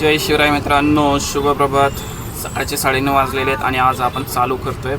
जय शिवराय मित्रांनो शुभप्रभात सकाळचे साडेनऊ वाजलेले आहेत आणि आज आपण चालू करतोय.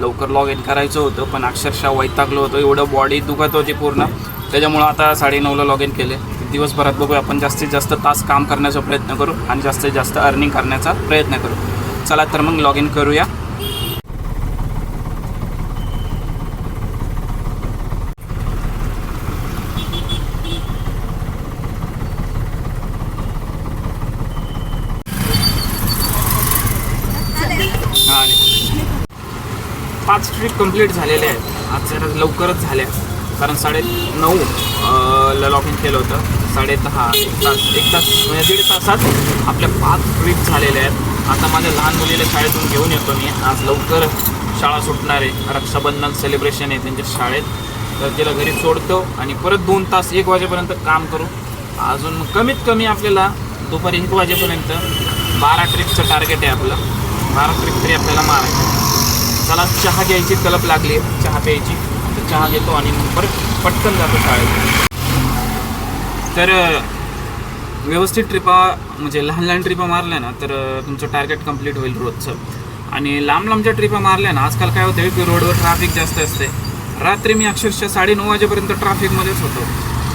लवकर लॉग इन करायचं होतं पण अक्षरशः वैतागलो होतो. एवढं बॉडी दुखत होती पूर्ण. त्याच्यामुळं आता साडेनऊला लॉग इन केले. दिवसभरात बघूया आपण जास्तीत जास्त तास काम करण्याचा प्रयत्न करू आणि जास्तीत जास्त अर्निंग करण्याचा प्रयत्न करू. चला तर मग लॉग इन करूया हा, आले. पाच ट्रिप कंप्लीट झालेल्या आहेत. आज जरा लवकरच झाल्या. कारण साडे नऊ ला लॉग इन केलं होतं. साडे दहा एक तास एक तास म्हणजे दीड तासात आपल्या पाच ट्रिप झालेल्या आहेत. आता माझ्या लहान मुलीला शाळेतून घेऊन येतो मी. आज लवकर शाळा सुटणार आहे. रक्षाबंधन सेलिब्रेशन आहे त्यांच्या शाळेत. तर तिला घरी सोडतो आणि परत दोन तास एक वाजेपर्यंत काम करू. अजून कमीत कमी आपल्याला दुपारी एक वाजेपर्यंत बारा ट्रिपचं टार्गेट आहे आपलं. बारा ट्रिप तरी आपल्याला मारायचं मला चहा घ्यायची तलप लागली. आहे चहा प्यायची. तर चहा घेतो आणि मग परत पटकन जातो शाळेत. तर व्यवस्थित ट्रिपा म्हणजे लहान लहान ट्रिपा मारल्या ना तर तुमचं टार्गेट कंप्लीट होईल रोजचं. आणि लांब लांबच्या ट्रिपा मारल्या ना आजकाल काय होतं की रोडवर ट्रॅफिक जास्त असते रात्री मी अक्षरशः साडेनऊ वाजेपर्यंत ट्रॅफिकमध्येच होतो.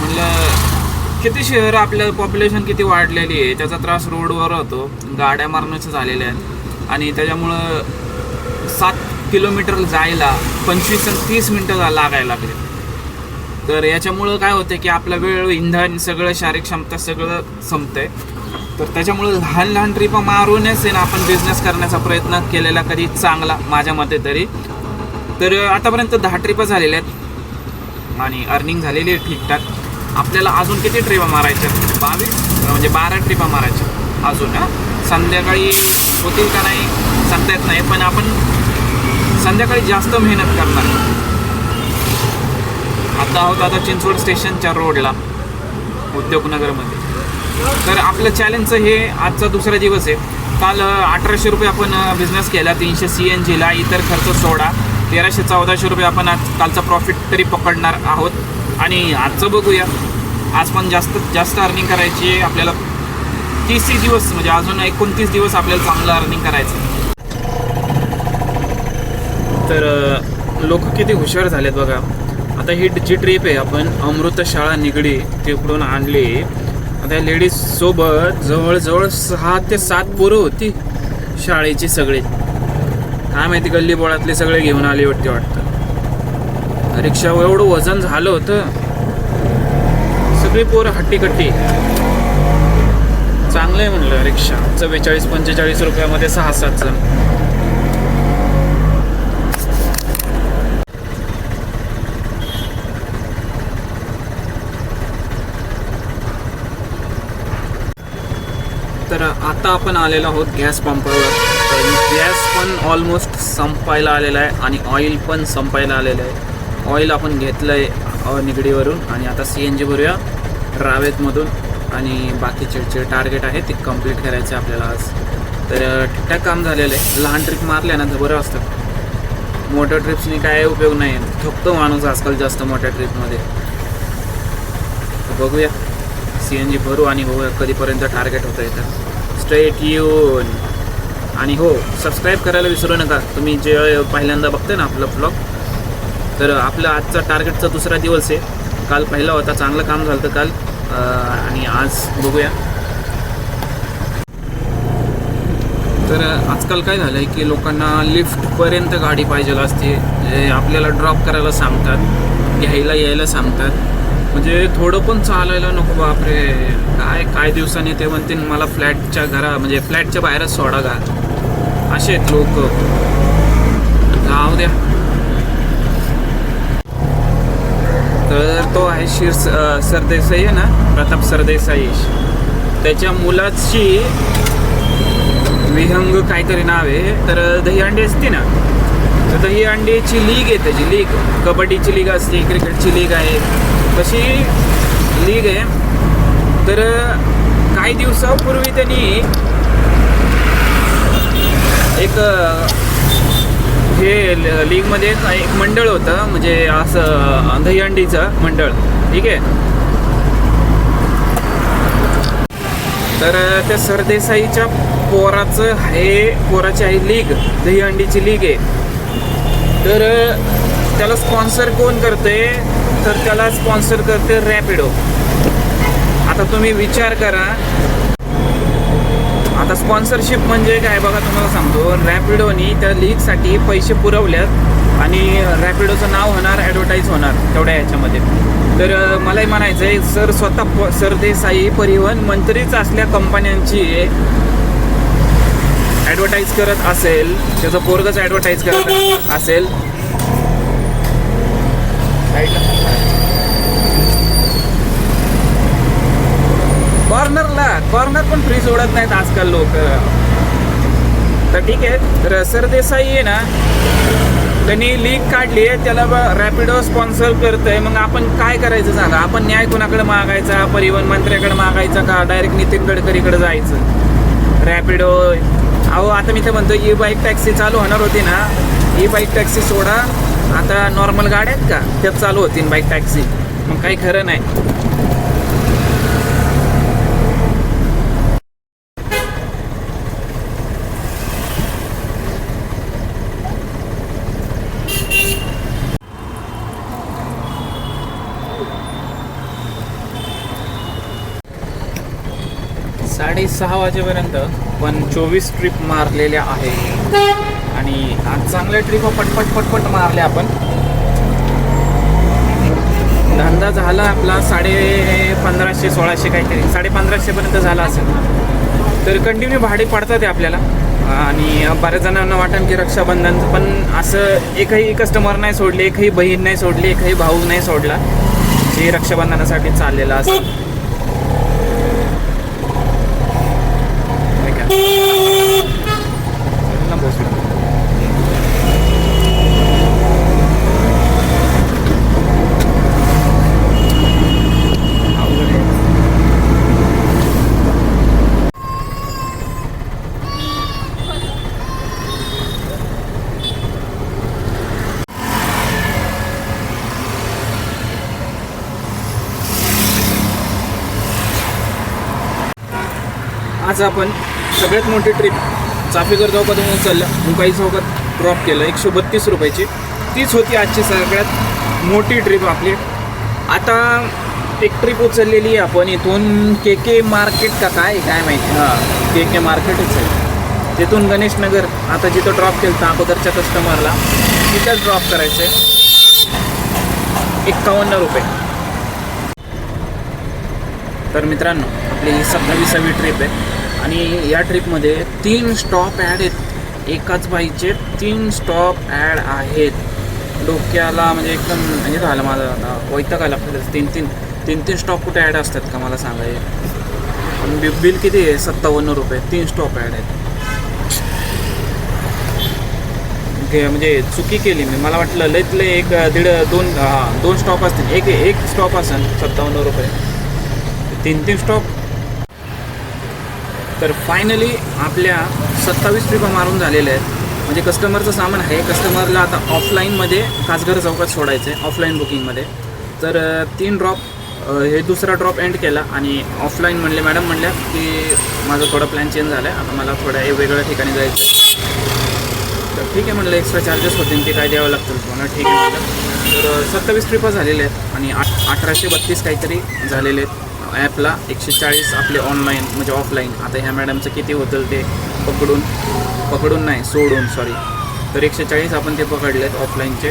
म्हणलं किती शहर आपल्या पॉप्युलेशन किती वाढलेली आहे त्याचा त्रास रोडवर होतो गाड्या मारण्याचं झालेल्या आहेत. आणि त्याच्यामुळं किलोमीटर जायला पंचवीस आणि तीस मिनटं लागायला लागले. तर याच्यामुळं काय होतं की आपला वेळ इंधन सगळं शारीरिक क्षमता सगळं संपतंय. तर त्याच्यामुळं लहान लहान ट्रिपा मारूनच आहे ना आपण बिझनेस करण्याचा प्रयत्न केलेला कधी चांगला माझ्या मते तरी. तर आतापर्यंत दहा ट्रिपा झालेल्या आहेत. आणि अर्निंग झालेली आहे ठीकठाक. आपल्याला अजून किती ट्रिपा मारायच्या बावीस? म्हणजे बारा ट्रिपा मारायच्या अजून हां? संध्याकाळी होतील का नाही? सांगता येत नाही. पण आपण संध्याकाळी जास्त मेहनत करणार. आता आहोत आता चिंचवड स्टेशनच्या रोडला उद्योगनगरमध्ये. तर आपलं चॅलेंजचं हे आजचा दुसरा दिवस आहे. काल अठराशे रुपये आपण बिझनेस केला तीनशे सी एन जीला इतर खर्च सोडा. तेराशे चौदाशे रुपये आपण आज कालचा प्रॉफिट तरी पकडणार आहोत. आणि आजचं बघूया. आज पण जास्त जास्त अर्निंग करायची आहे आपल्याला. तीसही दिवस म्हणजे अजून एकोणतीस दिवस आपल्याला चांगलं अर्निंग करायचं तर लोक किती हुशार झालेत बघा. आता ही जी ट्रिप आहे आपण अमृतशाळा निगडी तिकडून आणली. आता लेडीज सोबत जवळजवळ सहा ते सात पोरं होती शाळेची सगळी. काय माहिती गल्ली बोळातले सगळे घेऊन आले वाटते वाटतं. रिक्षावर एवढं वजन झालं होतं. सगळी पोरं हट्टीकट्टी. चांगलं आहे म्हणलं रिक्षा. चव्वेचाळीस पंचेचाळीस रुपयामध्ये सहा सात जण. आत्ता आपण आलेलो आहोत गॅस पंपावर. तर गॅस पण ऑलमोस्ट संपायला आलेला आहे आणि ऑइल पण संपायला आलेलं आहे. ऑइल आपण घेतलं आहे निगडीवरून. आणि आता सी एन जी भरूया रावेतमधून. आणि बाकीचे जे टार्गेट आहे ते कंप्लीट करायचे आपल्याला आज. तर ठीकठाक काम झालेलं आहे. लहान ट्रिप मारल्या ना तर बरं असतं. मोठ्या ट्रिप्सनी काय उपयोग नाही. थकतो माणूस आजकाल जास्त मोठ्या ट्रिपमध्ये बघूया. सी एन जी भरू आणि बघूया कधीपर्यंत टार्गेट होतं इथं. स्ट्रेट येऊन. आणि हो सबस्क्राईब करायला विसरू नका. तुम्ही जे पहिल्यांदा बघताय ना आपलं ब्लॉग तर आपला आजचा टार्गेटचा दुसरा दिवस आहे. काल पहिला होता चांगलं काम झालं काल. आणि आज बघूया. तर आजकाल काय झालं आहे की लोकांना लिफ्टपर्यंत गाडी पाहिजे असते. आपल्याला ड्रॉप करायला सांगतात घ्यायला यायला सांगतात. म्हणजे थोडं पण चालायला नको बापरे. काय काय दिवसांनी ते म्हणतील मला फ्लॅटच्या घरा म्हणजे फ्लॅटच्या बाहेरच सोडा का असे आहेत लोक. जाऊ द्या. तर तो आहे शिर सरदेसाई आहे ना? प्रताप सरदेसाई. त्याच्या मुलाची विहंग काहीतरी नाव आहे. तर दहीहंडी असते ना? तर दहीहंडीची लीग आहे त्याची लीग. कबड्डीची लीग असते क्रिकेटची लीग आहे. तशी लीग आहे. तर काही दिवसापूर्वी त्यांनी एक हे लीगमध्ये एक मंडळ होतं म्हणजे असं दहीहंडीचं मंडळ. ठीक आहे? तर त्या सरदेसाईच्या पोराचं हे पोराची आहे लीग दहीहंडीची लीग आहे. तर त्याला स्पॉन्सर कोण करते तर त्याला स्पॉन्सर करते रॅपिडो आता तुम्ही विचार करा. आता स्पॉन्सरशिप म्हणजे काय? बघा तुम्हाला सांगतो. रॅपिडोनी त्या लीगसाठी पैसे पुरवल्यात आणि रॅपिडोचं नाव होणार ॲडव्हर्टाईज होणार तेवढ्या ह्याच्यामध्ये तर मलाही म्हणायचं आहे सर स्वतः प सरदेसाई परिवहन मंत्रीच असल्या कंपन्यांची ॲडव्हर्टाईज करत असेल त्याचं पोरगच ॲडव्हर्टाईज करत असेल कॉर्नरला कॉर्नर पण फ्री सोडत नाहीत आजकाल लोक. तर ठीक आहे तर सरदेसाई आहे ना त्यांनी लीग काढली आहे त्याला रॅपिडो स्पॉन्सर करतंय. मग आपण काय करायचं सांगा? आपण न्याय कोणाकडे मागायचा? परिवहन मंत्र्याकडे मागायचा का? डायरेक्ट नितीन गडकरीकडे जायचं? रॅपिडो अहो आता मी तर म्हणतो ई बाईक टॅक्सी चालू होणार होती ना. ई बाईक टॅक्सी सोडा. आता नॉर्मल गाड्या आहेत का? त्यात चालू होतील बाईक टॅक्सी मग काही खरं नाही. साडेसहा वाजेपर्यंत पण चोवीस ट्रिप मारलेल्या आहे आणि आज चांगल्या ट्रिप पटपट पटपट मारल्या आपण. धंदा झाला आपला साडे पंधराशे सोळाशे काहीतरी साडे पंधराशेपर्यंत झाला असेल. तर कंटिन्यू भाडे पडतात आहे आपल्याला. आणि बऱ्याच जणांना वाटण की रक्षाबंधन पण असं एकही कस्टमर नाही सोडले एकही बहीण नाही सोडली एकही भाऊ नाही सोडला जे रक्षाबंधनासाठी चाललेला असं नाही आज आपण सगळ्यात मोठी ट्रिप चाफेकर चौकातून उचललं मुंबई चौकात ड्रॉप केलं. एकशे बत्तीस रुपयाची. तीच होती आजची सगळ्यात मोठी ट्रिप आपली. आता एक ट्रिप उचललेली आहे आपण. इथून के के मार्केट का काय काय माहिती. हां. के के मार्केटच आहे. तिथून गणेश नगर आता जिथं ड्रॉप केलं होतं अगोदरच्या कस्टमरला तिथंच ड्रॉप करायचं आहे एक्कावन्न रुपये. तर मित्रांनो आपली ही सत्तावीसावी ट्रिप आहे. आणि या ट्रिपमध्ये तीन स्टॉप ॲड आहेत. एकाच बाईचे तीन स्टॉप ॲड आहेत. डोक्याला म्हणजे एकदम म्हणजे झालं माझं आता वैताग आला आपल्याला. तीन तीन तीन तीन स्टॉप कुठे ॲड असतात का मला सांगा हे? पण बि- बिल किती आहे? सत्तावन्न रुपये. तीन स्टॉप ॲड आहेत. म्हणजे चुकी केली मी. मला वाटलं लयतले एक दीड दोन हां दोन स्टॉप असतील. एक एक स्टॉप असेल सत्तावन्न रुपये. तीन तीन स्टॉप तर फायनली आपल्या सत्तावीस ट्रिपा मारून झालेल्या आहेत. म्हणजे कस्टमरचं सामान आहे. कस्टमरला आता ऑफलाईनमध्ये कासघर चौकात सोडायचं आहे ऑफलाईन बुकिंगमध्ये तर तीन ड्रॉप हे दुसरा ड्रॉप एंड केला आणि ऑफलाईन म्हणले मॅडम म्हणल्या की माझा थोडा प्लॅन चेंज झाला आहे आता मला थोड्या वेगळ्या ठिकाणी जायचं आहे तर ठीक आहे म्हणलं एक्स्ट्रा चार्जेस होतील ते काय द्यावं लागतील? तुम्हाला ठीक आहे म्हटलं तर सत्तावीस ट्रिपा झालेल्या आहेत आणि आठ अठराशे बत्तीस काहीतरी झालेले आहेत. ॲपला एकशे चाळीस आपले ऑनलाईन म्हणजे ऑफलाईन आता ह्या मॅडमचं किती होतं ते पकडून पकडून नाही सोडून सॉरी तर एकशे चाळीस आपण ते पकडले आहेत ऑफलाईनचे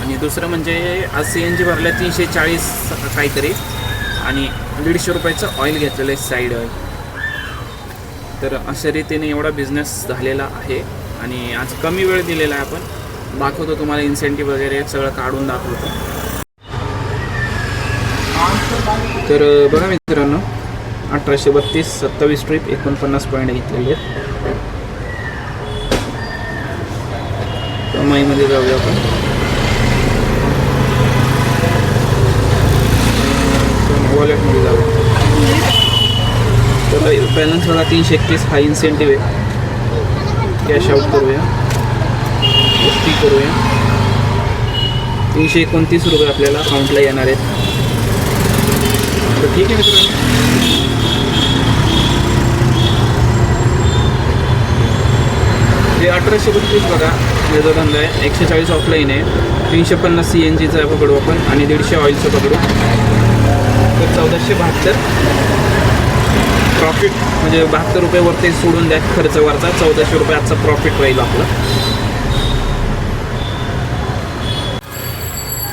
आणि दुसरं म्हणजे आज सी एन जी भरलं तीनशे चाळीस काहीतरी. आणि दीडशे रुपयाचं ऑइल घेतलेलं आहे साईड ऑइल तर अशा रीतीने एवढा बिझनेस झालेला आहे. आणि आज कमी वेळ दिलेला आहे आपण. दाखवतो तुम्हाला इन्सेंटिव्ह वगैरे सगळं काढून दाखवतो. तर बघा मित्रांनो अठराशे बत्तीस सत्तावीस ट्रिप एकोणपन्नास पॉईंट घेतलेले आहेत. कमाईमध्ये जाऊया आपण. वॉलेटमध्ये जाऊया. तर बॅलन्स बघा तीनशे एकतीस हा इन्सेंटिव्ह आहे. कॅश आउट करूया. एस करूया. तीनशे एकोणतीस रुपये आपल्याला अकाउंटला येणार आहेत. ठीक आहे मित्रांनो. ते अठराशे बत्तीस बघा नेदरलँडला आहे. एकशे चाळीस ऑफलाईन आहे. तीनशे पन्नास सी एन जीचा पकडू आपण आणि दीडशे ऑइलचं पकडू. तर चौदाशे बहात्तर. प्रॉफिट म्हणजे बहात्तर रुपयेवरती सोडून द्या खर्च वरचा. चौदाशे रुपये आजचा प्रॉफिट राहील आपला.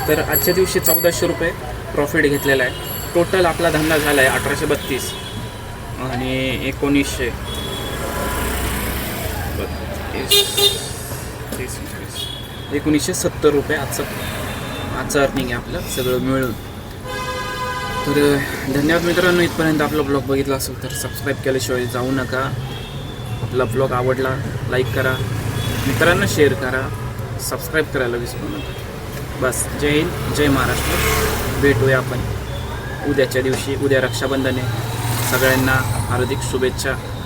तर आजच्या दिवशी चौदाशे रुपये प्रॉफिट घेतलेला आहे. टोटल आपला धंदा झाला आहे अठराशे बत्तीस आणि एकोणीसशे बत्तीस एकोणीसशे सत्तर रुपये आजचं आजचं अर्निंग आहे आपलं सगळं मिळून. तर धन्यवाद मित्रांनो इथपर्यंत आपला ब्लॉग बघितला असेल तर सबस्क्राईब केल्याशिवाय जाऊ नका. आपला ब्लॉग आवडला लाईक करा. मित्रांना शेअर करा. सबस्क्राईब करायला विसरू नका. बस जय हिंद जय महाराष्ट्र. भेटूया आपण. उद्याच्या दिवशी उद्या रक्षाबंधन आहे. सगळ्यांना हार्दिक शुभेच्छा.